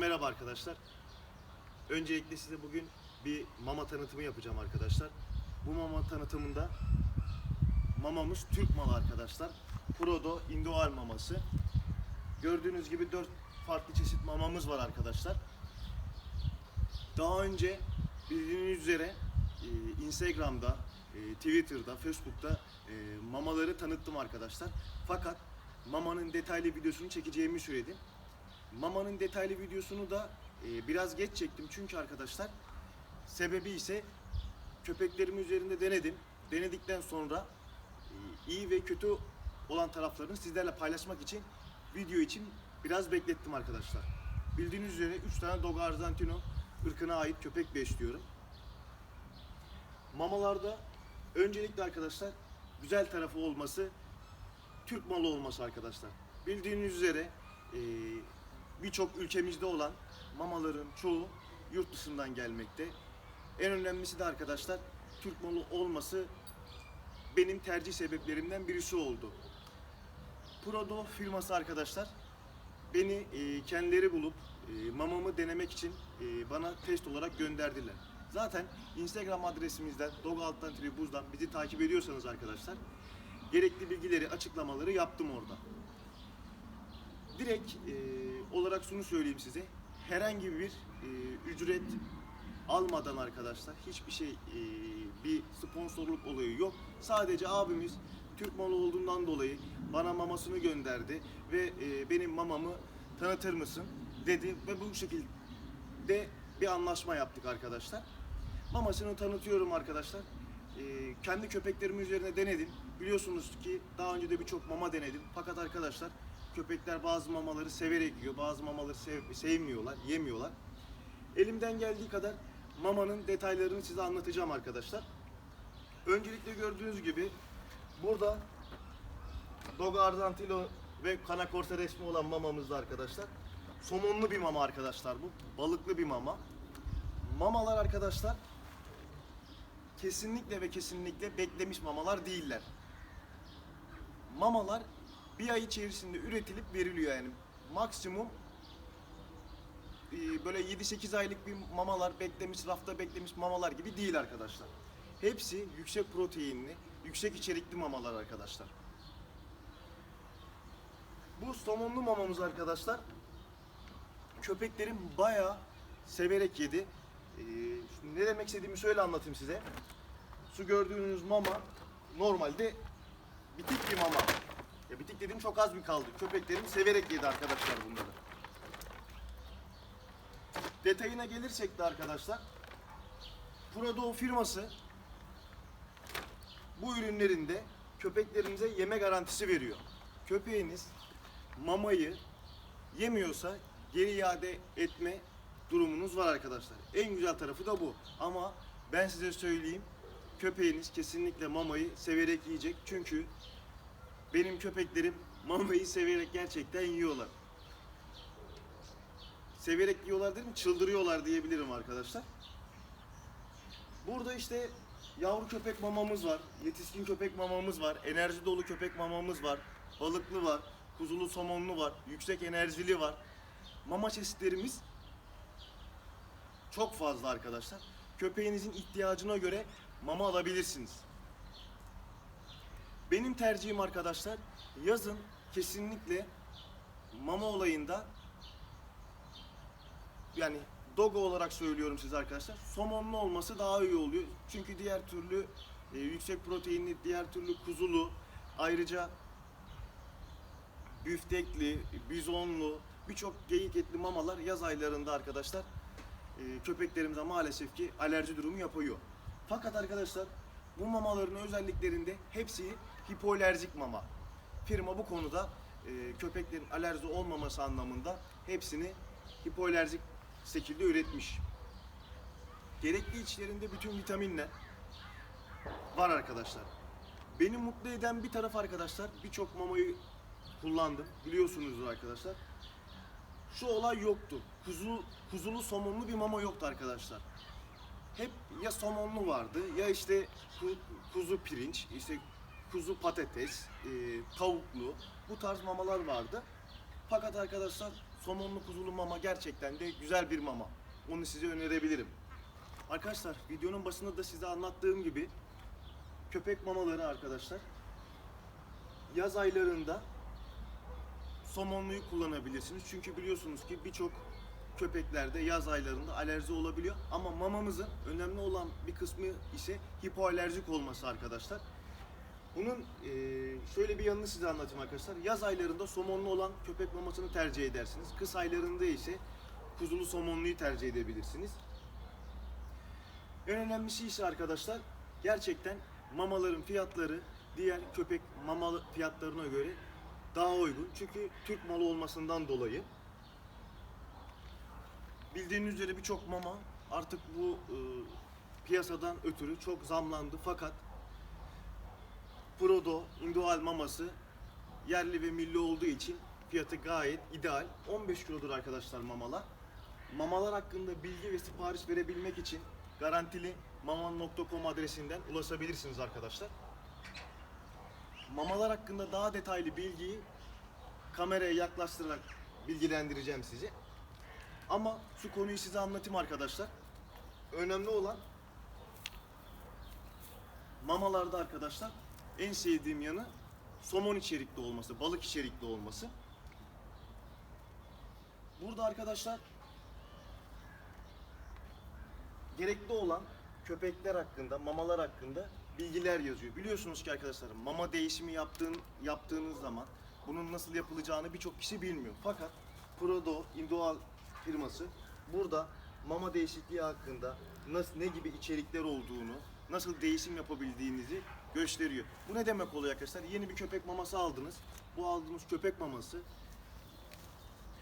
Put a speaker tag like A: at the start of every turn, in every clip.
A: Merhaba arkadaşlar. Öncelikle size bugün bir mama tanıtımı yapacağım arkadaşlar. Bu mama tanıtımında mamamız Türk malı arkadaşlar. Prodo Indoal maması. Gördüğünüz gibi 4 farklı çeşit mamamız var arkadaşlar. Daha önce bildiğiniz üzere e, Instagram'da, e, Twitter'da, Facebook'ta e, mamaları tanıttım arkadaşlar. Fakat mamanın detaylı videosunu çekeceğimi söyledim. Mama'nın detaylı videosunu da e, biraz geç çektim çünkü arkadaşlar sebebi ise köpeklerim üzerinde denedim. Denedikten sonra e, iyi ve kötü olan taraflarını sizlerle paylaşmak için video için biraz beklettim arkadaşlar. Bildiğiniz üzere 3 tane Dogo Argentino ırkına ait köpek besliyorum. Mamalarda öncelikle arkadaşlar güzel tarafı olması Türk malı olması arkadaşlar. Bildiğiniz üzere e, birçok ülkemizde olan mamaların çoğu yurt dışından gelmekte. En önemlisi de arkadaşlar Türk malı olması benim tercih sebeplerimden birisi oldu. Prodo firması arkadaşlar beni e, kendileri bulup e, mamamı denemek için e, bana test olarak gönderdiler. Zaten Instagram adresimizden Dog Alttan TV Buz'dan bizi takip ediyorsanız arkadaşlar gerekli bilgileri, açıklamaları yaptım orada. Direkt e, olarak şunu söyleyeyim size. Herhangi bir e, ücret almadan arkadaşlar hiçbir şey e, bir sponsorluk olayı yok. Sadece abimiz Türk malı olduğundan dolayı bana mamasını gönderdi ve e, benim mamamı tanıtır mısın dedi ve bu şekilde bir anlaşma yaptık arkadaşlar. Mamasını tanıtıyorum arkadaşlar. E, kendi köpeklerim üzerine denedim. Biliyorsunuz ki daha önce de birçok mama denedim. Fakat arkadaşlar köpekler bazı mamaları severek yiyor, bazı mamaları sev- sevmiyorlar, yemiyorlar. Elimden geldiği kadar mamanın detaylarını size anlatacağım arkadaşlar. Öncelikle gördüğünüz gibi burada Dogo Argentino ve Kana Corsa resmi olan mamamızda arkadaşlar. Somonlu bir mama arkadaşlar bu. Balıklı bir mama. Mamalar arkadaşlar kesinlikle ve kesinlikle beklemiş mamalar değiller. Mamalar bir ay içerisinde üretilip veriliyor yani. Maksimum e, böyle 7-8 aylık bir mamalar beklemiş, rafta beklemiş mamalar gibi değil arkadaşlar. Hepsi yüksek proteinli, yüksek içerikli mamalar arkadaşlar. Bu somonlu mamamız arkadaşlar köpeklerim bayağı severek yedi. Ee, ne demek istediğimi şöyle anlatayım size. Şu gördüğünüz mama normalde bitik bir mama. Ya bitik dediğim çok az bir kaldı. Köpeklerim severek yedi arkadaşlar bunları. Detayına gelirsek de arkadaşlar Prodo firması bu ürünlerinde köpeklerimize yeme garantisi veriyor. Köpeğiniz mamayı yemiyorsa geri iade etme durumunuz var arkadaşlar. En güzel tarafı da bu. Ama ben size söyleyeyim köpeğiniz kesinlikle mamayı severek yiyecek. Çünkü benim köpeklerim mamayı severek gerçekten yiyorlar. Severek yiyorlar değil mi? Çıldırıyorlar diyebilirim arkadaşlar. Burada işte yavru köpek mamamız var, yetişkin köpek mamamız var, enerji dolu köpek mamamız var, balıklı var, kuzulu somonlu var, yüksek enerjili var. Mama çeşitlerimiz çok fazla arkadaşlar. Köpeğinizin ihtiyacına göre mama alabilirsiniz. Benim tercihim arkadaşlar yazın kesinlikle mama olayında yani dogo olarak söylüyorum size arkadaşlar. Somonlu olması daha iyi oluyor. Çünkü diğer türlü e, yüksek proteinli, diğer türlü kuzulu, ayrıca büftekli, bizonlu, birçok geyik etli mamalar yaz aylarında arkadaşlar e, köpeklerimize maalesef ki alerji durumu yapıyor. Fakat arkadaşlar bu mamaların özelliklerinde hepsi hipoalerjik mama. Firma bu konuda e, köpeklerin alerji olmaması anlamında hepsini hipoalerjik şekilde üretmiş. Gerekli içlerinde bütün vitaminler var arkadaşlar. Beni mutlu eden bir taraf arkadaşlar birçok mamayı kullandım. Biliyorsunuzdur arkadaşlar. Şu olay yoktu. Kuzu, kuzulu somonlu bir mama yoktu arkadaşlar. Hep ya somonlu vardı ya işte ku- kuzu pirinç, işte kuzu patates, e, tavuklu bu tarz mamalar vardı. Fakat arkadaşlar somonlu kuzulu mama gerçekten de güzel bir mama. Onu size önerebilirim. Arkadaşlar videonun başında da size anlattığım gibi köpek mamaları arkadaşlar yaz aylarında somonluyu kullanabilirsiniz. Çünkü biliyorsunuz ki birçok köpeklerde yaz aylarında alerji olabiliyor. Ama mamamızın önemli olan bir kısmı ise hipoalerjik olması arkadaşlar. Bunun şöyle bir yanını size anlatayım arkadaşlar. Yaz aylarında somonlu olan köpek mamasını tercih edersiniz. Kış aylarında ise kuzulu somonluyu tercih edebilirsiniz. En önemlisi ise arkadaşlar gerçekten mamaların fiyatları diğer köpek mama fiyatlarına göre daha uygun. Çünkü Türk malı olmasından dolayı. Bildiğiniz üzere birçok mama artık bu e, piyasadan ötürü çok zamlandı fakat Prodo, Indual maması yerli ve milli olduğu için fiyatı gayet ideal. 15 kilodur arkadaşlar mamalar. Mamalar hakkında bilgi ve sipariş verebilmek için garantili maman.com adresinden ulaşabilirsiniz arkadaşlar. Mamalar hakkında daha detaylı bilgiyi kameraya yaklaştırarak bilgilendireceğim sizi. Ama şu konuyu size anlatayım arkadaşlar. Önemli olan mamalarda arkadaşlar en sevdiğim yanı somon içerikli olması, balık içerikli olması. Burada arkadaşlar gerekli olan köpekler hakkında, mamalar hakkında bilgiler yazıyor. Biliyorsunuz ki arkadaşlar mama değişimi yaptığın, yaptığınız zaman bunun nasıl yapılacağını birçok kişi bilmiyor. Fakat Prodo Indual firması burada mama değişikliği hakkında nasıl ne gibi içerikler olduğunu, nasıl değişim yapabildiğinizi gösteriyor. Bu ne demek oluyor arkadaşlar? Yeni bir köpek maması aldınız. Bu aldığınız köpek maması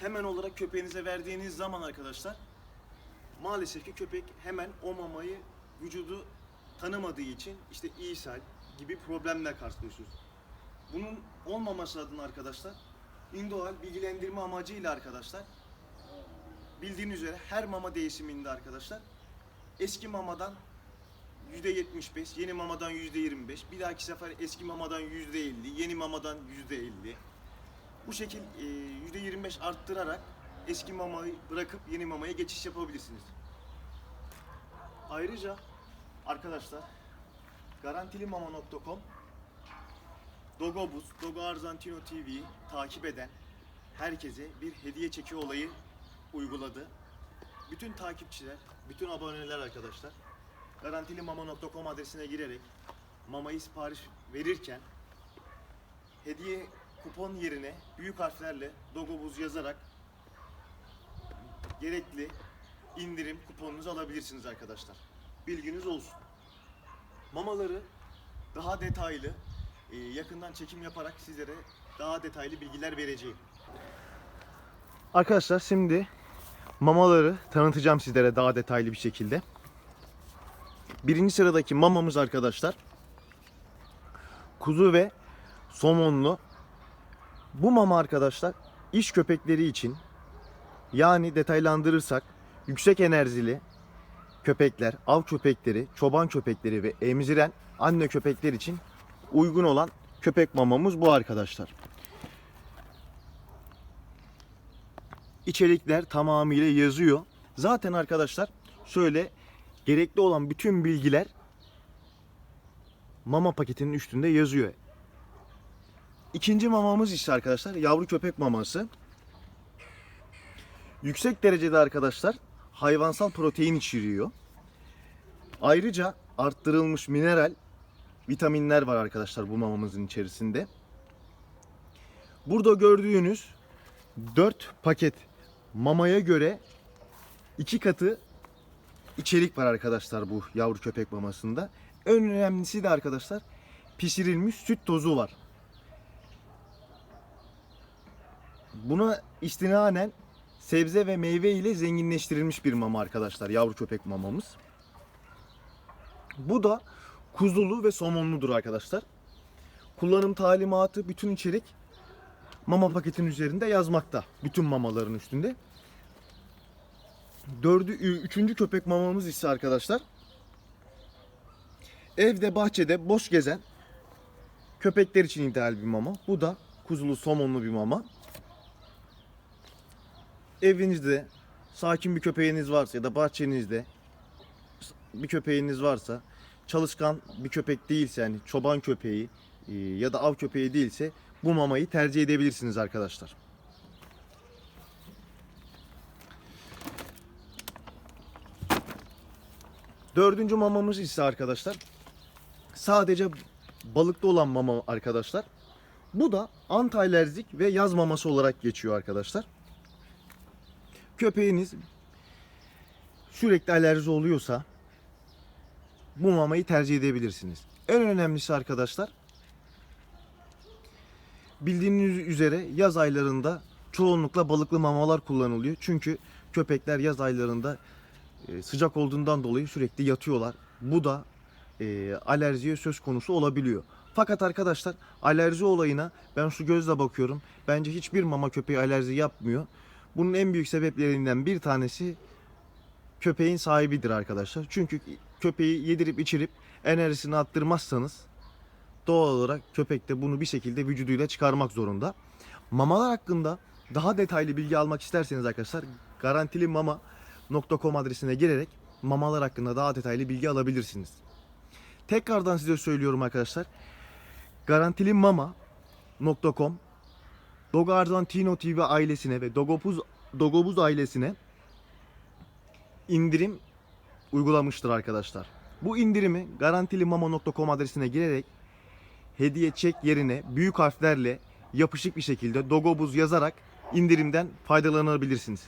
A: hemen olarak köpeğinize verdiğiniz zaman arkadaşlar maalesef ki köpek hemen o mamayı vücudu tanımadığı için işte ishal gibi problemler karşılaşıyoruz. Bunun olmaması adına arkadaşlar Indoal bilgilendirme amacıyla arkadaşlar bildiğiniz üzere her mama değişiminde arkadaşlar eski mamadan %75, yeni mamadan %25, bir dahaki sefer eski mamadan %50, yeni mamadan %50. Bu şekil e, %25 arttırarak eski mamayı bırakıp yeni mamaya geçiş yapabilirsiniz. Ayrıca arkadaşlar garantilimama.com Dogobus, Dogo Argentino TV'yi takip eden herkese bir hediye çeki olayı uyguladı. Bütün takipçiler, bütün aboneler arkadaşlar garantilimama.com adresine girerek mamayı sipariş verirken hediye kupon yerine büyük harflerle Dogobuz yazarak gerekli indirim kuponunuzu alabilirsiniz arkadaşlar. Bilginiz olsun. Mamaları daha detaylı e, yakından çekim yaparak sizlere daha detaylı bilgiler vereceğim. Arkadaşlar şimdi mamaları tanıtacağım sizlere daha detaylı bir şekilde. Birinci sıradaki mamamız arkadaşlar kuzu ve somonlu. Bu mama arkadaşlar iş köpekleri için yani detaylandırırsak yüksek enerjili köpekler, av köpekleri, çoban köpekleri ve emziren anne köpekler için uygun olan köpek mamamız bu arkadaşlar. İçerikler tamamıyla yazıyor. Zaten arkadaşlar şöyle gerekli olan bütün bilgiler mama paketinin üstünde yazıyor. İkinci mamamız ise arkadaşlar yavru köpek maması. Yüksek derecede arkadaşlar hayvansal protein içeriyor. Ayrıca arttırılmış mineral, vitaminler var arkadaşlar bu mamamızın içerisinde. Burada gördüğünüz 4 paket mamaya göre iki katı içerik var arkadaşlar bu yavru köpek mamasında. En önemlisi de arkadaşlar pişirilmiş süt tozu var. Buna istinanen sebze ve meyve ile zenginleştirilmiş bir mama arkadaşlar yavru köpek mamamız. Bu da kuzulu ve somonludur arkadaşlar. Kullanım talimatı bütün içerik mama paketin üzerinde yazmakta. Bütün mamaların üstünde. Dördü, üçüncü köpek mamamız ise arkadaşlar evde bahçede boş gezen köpekler için ideal bir mama. Bu da kuzulu somonlu bir mama. evinizde sakin bir köpeğiniz varsa ya da bahçenizde bir köpeğiniz varsa çalışkan bir köpek değilse yani çoban köpeği e, ya da av köpeği değilse bu mamayı tercih edebilirsiniz arkadaşlar. Dördüncü mamamız ise arkadaşlar sadece balıkta olan mama arkadaşlar. Bu da anti-alerjik ve yaz maması olarak geçiyor arkadaşlar. Köpeğiniz sürekli alerji oluyorsa bu mamayı tercih edebilirsiniz. En önemlisi arkadaşlar bildiğiniz üzere yaz aylarında çoğunlukla balıklı mamalar kullanılıyor. Çünkü köpekler yaz aylarında e, sıcak olduğundan dolayı sürekli yatıyorlar. Bu da e, alerjiye söz konusu olabiliyor. Fakat arkadaşlar alerji olayına ben şu gözle bakıyorum. Bence hiçbir mama köpeği alerji yapmıyor. Bunun en büyük sebeplerinden bir tanesi köpeğin sahibidir arkadaşlar. Çünkü köpeği yedirip içirip enerjisini attırmazsanız doğal olarak köpek de bunu bir şekilde vücuduyla çıkarmak zorunda. Mamalar hakkında daha detaylı bilgi almak isterseniz arkadaşlar garantilimama.com adresine girerek mamalar hakkında daha detaylı bilgi alabilirsiniz. Tekrardan size söylüyorum arkadaşlar. Garantilimama.com Dogo Argentino TV ailesine ve Dogopuz Dogobuz ailesine indirim uygulamıştır arkadaşlar. Bu indirimi garantilimama.com adresine girerek hediye çek yerine büyük harflerle yapışık bir şekilde Dogobuz yazarak indirimden faydalanabilirsiniz.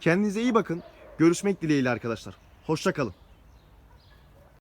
A: Kendinize iyi bakın. Görüşmek dileğiyle arkadaşlar. Hoşça kalın.